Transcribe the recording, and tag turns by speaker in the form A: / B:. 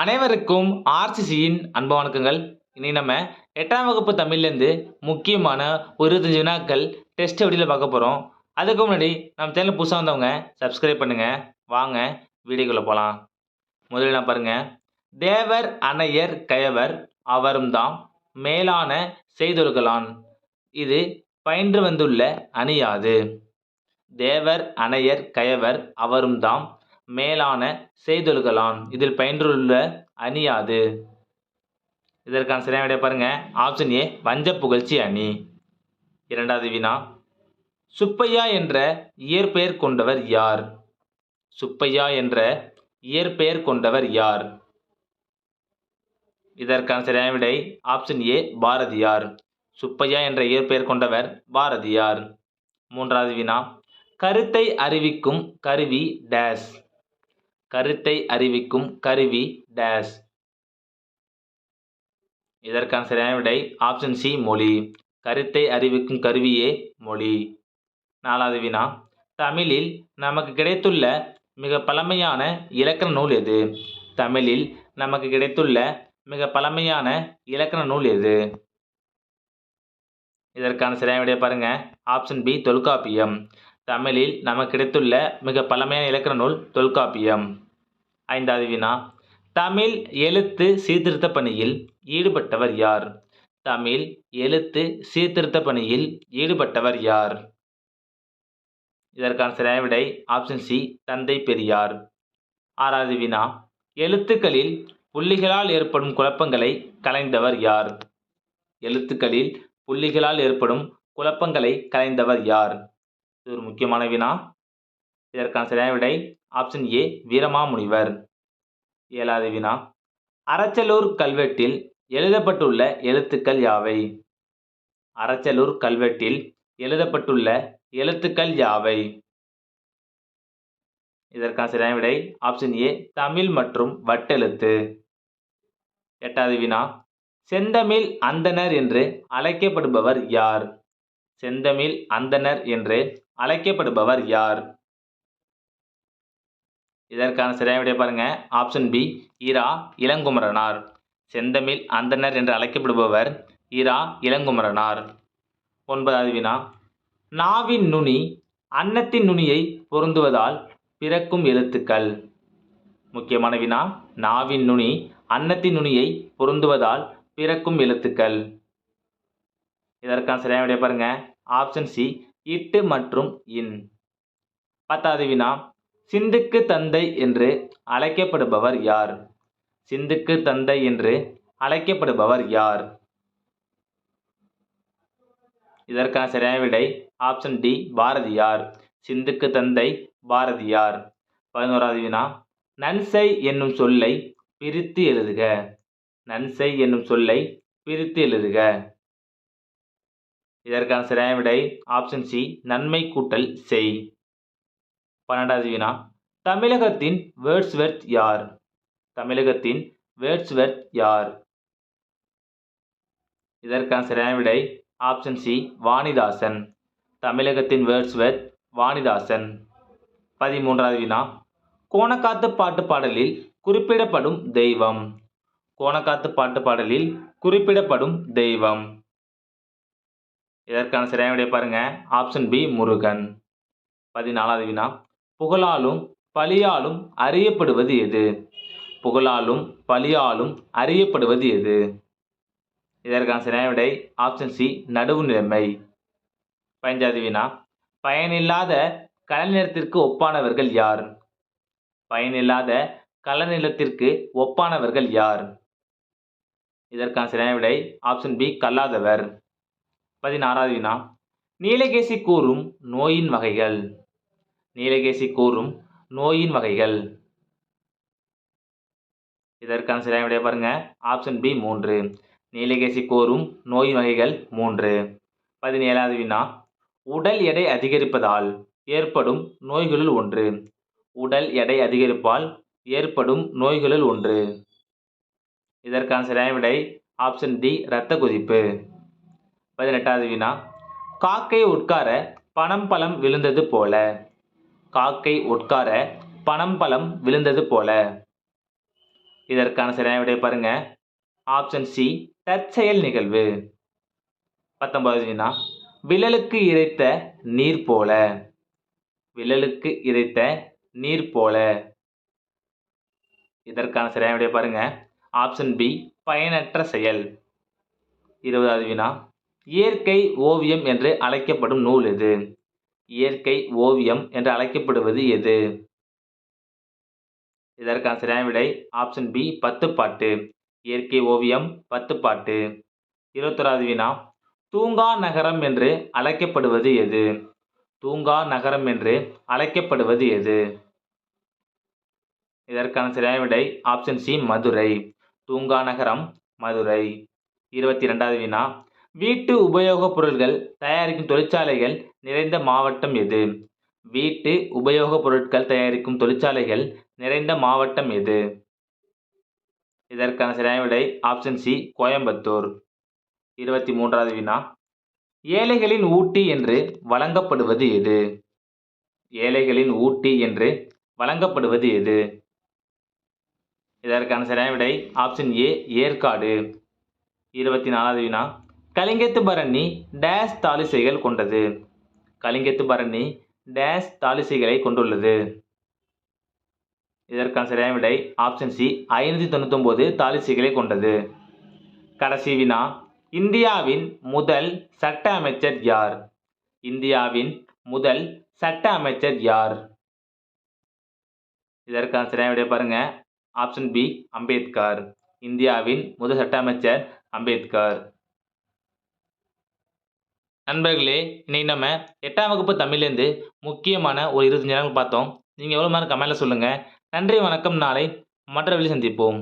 A: அனைவருக்கும் ஆர்சிசியின் அன்ப வணக்கங்கள். இனி நம்ம எட்டாம் வகுப்பு தமிழ்லேருந்து முக்கியமான ஒரு இருபத்தஞ்சு வினாக்கள் டெஸ்ட் வழியில் பார்க்க போகிறோம் அதுக்கு முன்னாடி நம்ம சேனல் புதுசாக வந்தவங்க சப்ஸ்கிரைப் பண்ணுங்கள் வாங்க வீடியோக்குள்ளே போகலாம் முதல்ல நான் பாருங்கள் தேவர் அணையர் கயவர் அவரும் தாம் மேலான செய்தொழுகலான். இது பயின்று வந்துள்ள அணியாது. தேவர் அணையர் கயவர் அவரும் தாம் மேலான செய்தொழுகலான். இதில் பயின்றுள்ள அணியாது. இதற்கான சரியான விடை பாருங்கள் ஆப்ஷன் ஏ வஞ்ச புகழ்ச்சி அணி. இரண்டாவது வினா சுப்பையா என்ற இயற்பெயர் கொண்டவர் யார்? சுப்பையா என்ற இயற்பெயர் கொண்டவர் யார்? இதற்கான சரியான விடை ஆப்ஷன் ஏ பாரதியார். சுப்பையா என்ற இயற்பெயர் கொண்டவர் பாரதியார். மூன்றாவது வினா கருத்தை அறிவிக்கும் கருவி டேஸ் கருத்தை அறிவிக்கும் கருவி டேஸ் இதற்கான சரியான விடை ஆப்ஷன் சி மொழி. கருத்தை அறிவிக்கும் கருவியே மொழி. நாலாவது வினா. தமிழில் நமக்கு கிடைத்துள்ள மிக பழமையான இலக்கண நூல் எது? தமிழில் நமக்கு கிடைத்துள்ள மிக பழமையான இலக்கண நூல் எது? இதற்கான சரியான விடையை பாருங்க. Option B Tolkappiyam. தமிழில் நமக்கு கிடைத்துள்ள மிக பழமையான இலக்கண நூல் தொல்காப்பியம். ஐந்தாவது வினா. தமிழ் எழுத்து சீர்திருத்த பணியில் ஈடுபட்டவர் யார்? தமிழ் எழுத்து சீர்திருத்த பணியில் ஈடுபட்டவர் யார்? இதற்கான சரியான விடை ஆப்ஷன் சி தந்தை பெரியார். ஆறாவது வினா. எழுத்துக்களில் புள்ளிகளால் ஏற்படும் குழப்பங்களை கலைந்தவர் யார்? எழுத்துக்களில் புள்ளிகளால் ஏற்படும் குழப்பங்களை கலைந்தவர் யார்? இது ஒரு முக்கியமான வினா. இதற்கான சரியான விடை ஆப்ஷன் ஏ வீரமாமுனிவர். ஏழாவது வினா. அரச்சலூர் கல்வெட்டில் எழுதப்பட்டுள்ள எழுத்துக்கள் யாவை? அரச்சலூர் கல்வெட்டில் எழுதப்பட்டுள்ள எழுத்துக்கள் யாவை? இதற்கான சரியான விடை ஆப்ஷன் ஏ தமிழ் மற்றும் வட்டெழுத்து. எட்டாவது வினா. செந்தமிழ் அந்தணர் என்று அழைக்கப்படுபவர் யார்? செந்தமிழ் அந்தணர் என்று அழைக்கப்படுபவர் யார்? இதற்கான சரியான விடை பாருங்க. Option B Ira Ilankumaranar. செந்தமிழ் அந்தனர் என்று அழைக்கப்படுபவர் ஈரா இளங்குமரனார். ஒன்பதாவது வினா. நாவின் நுனி அன்னத்தின் நுனியை பொருந்துவதால் பிறக்கும் எழுத்துக்கள். முக்கியமான வினா நாவின் நுனி அன்னத்தின் நுனியை பொருந்துவதால் பிறக்கும் எழுத்துக்கள். இதற்கான சரியான விடை பாருங்க. ஆப்ஷன் சி இட்டு மற்றும் இன். பத்தாவது வினா. சிந்துக்கு தந்தை என்று அழைக்கப்படுபவர் யார்? சிந்துக்கு தந்தை என்று அழைக்கப்படுபவர் யார்? இதற்கான சரியான விடை ஆப்ஷன் டி பாரதியார். சிந்துக்கு தந்தை பாரதியார். பதினோராவது வினா நன்சை என்னும் சொல்லை பிரித்து எழுதுக. நன்சை என்னும் சொல்லை பிரித்து எழுதுக. இதற்கான சரியான விடை ஆப்ஷன் சி நன்மை கூட்டல் செய். பன்னெண்டாவது வினா தமிழகத்தின் வேர்ட்ஸ்வெர்த் யார்? தமிழகத்தின் வேர்ட்ஸ்வெர்த் யார்? இதற்கான சரியான விடை ஆப்ஷன் சி வாணிதாசன். தமிழகத்தின் வேர்ட்ஸ்வெர்த் வாணிதாசன். பதிமூன்றாவது வினா கோணக்காத்து பாட்டு பாடலில் குறிப்பிடப்படும் தெய்வம். கோணக்காத்து பாட்டு பாடலில் குறிப்பிடப்படும் தெய்வம். இதற்கான சரியான விடை பாருங்க. Option B Murugan. பதினாலாவது வினா புகழாலும் பழியாலும் அறியப்படுவது எது? புகழாலும் பழியாலும் அறியப்படுவது எது? இதற்கான சரியான விடை ஆப்ஷன் சி நடுவு நிலைமை. பதினஞ்சாவது வினா பயனில்லாத கலைநிலத்திற்கு ஒப்பானவர்கள் யார்? பயனில்லாத கலைநிலத்திற்கு ஒப்பானவர்கள் யார்? இதற்கான சரியான விடை ஆப்ஷன் பி கல்லாதவர். பதினாறாவது வினா நீலகேசி கூறும் நோயின் வகைகள். நீலகேசி கூறும் நோயின் வகைகள். இதற்கான சரியான விடைய பாருங்க. ஆப்ஷன் பி மூன்று. நீலகேசி கூறும் நோயின் வகைகள் மூன்று. பதினேழாவது வினா. உடல் எடை அதிகரிப்பதால் ஏற்படும் நோய்களுள் ஒன்று. உடல் எடை அதிகரிப்பால் ஏற்படும் நோய்களுள் ஒன்று. இதற்கான சரியான விடை ஆப்ஷன் டி இரத்த கொதிப்பு. பதினெட்டாவது வினா. காக்கை உட்கார பனம் பழம் விழுந்தது போல. காக்கை உட்கார பனம்பழம் விழுந்தது போல. இதற்கான சரியான விடை பாருங்க. ஆப்ஷன் சி தற்செயல் நிகழ்வு. பத்தொன்பதுனா வினா விழலுக்கு இறைத்த நீர் போல. விழலுக்கு இறைத்த நீர் போல. இதற்கான சரியான விடை பாருங்க. ஆப்ஷன் பி பயனற்ற செயல். இருபதாவது வினா இயற்கை ஓவியம் என்று அழைக்கப்படும் நூல் இது இயற்கை ஓவியம் என்று அழைக்கப்படுவது எது? இதற்கான சரியான விடை ஆப்ஷன் பி பத்துப்பாட்டு இயற்கை ஓவியம் பத்துப்பாட்டு இருபத்தொராது வினா தூங்கா நகரம் என்று அழைக்கப்படுவது எது? தூங்கா நகரம் என்று அழைக்கப்படுவது எது? இதற்கான சரியான விடை ஆப்ஷன் சி மதுரை. தூங்கா நகரம் மதுரை. இருபத்தி ரெண்டாவது வினா வீட்டு உபயோகப் பொருட்கள் தயாரிக்கும் தொழிற்சாலைகள் நிறைந்த மாவட்டம் எது? வீட்டு உபயோகப் பொருட்கள் தயாரிக்கும் தொழிற்சாலைகள் நிறைந்த மாவட்டம் எது? இதற்கான சரியான விடை ஆப்ஷன் சி கோயம்புத்தூர். இருபத்தி மூன்றாவது வினா. ஏழைகளின் ஊட்டி என்று வழங்கப்படுவது எது? ஏழைகளின் ஊட்டி என்று வழங்கப்படுவது எது? இதற்கான சரியான விடை ஆப்ஷன் ஏ ஏற்காடு. இருபத்தி நாலாவது வினா. கலிங்கத்து பரணி டேஸ் தாலிசைகள் கொண்டது. கலிங்கத்து பரணி டேஸ் தாலிசைகளை கொண்டுள்ளது. இதற்கான சரியான விடை ஆப்ஷன் சி ஐநூற்றி தொண்ணூத்தொம்பது தாலிசைகளை கொண்டது. கடைசி வினா இந்தியாவின் முதல் சட்ட அமைச்சர் யார்? இந்தியாவின் முதல் சட்ட அமைச்சர் யார்? இதற்கான சரியான விடை பாருங்க. Option B Ambedkar. இந்தியாவின் முதல் சட்ட அமைச்சர் அம்பேத்கர். நண்பர்களே இன்னைக்கு நம்ம எட்டாம் வகுப்பு தமிழ்லேருந்து முக்கியமான ஒரு இருபத்தஞ்சு நேரங்கள் பார்த்தோம். நீங்கள் எவ்வளோ நேரம் கமெண்ட்டில் சொல்லுங்கள் நன்றி வணக்கம். நாளை மற்ற வழி சந்திப்போம்.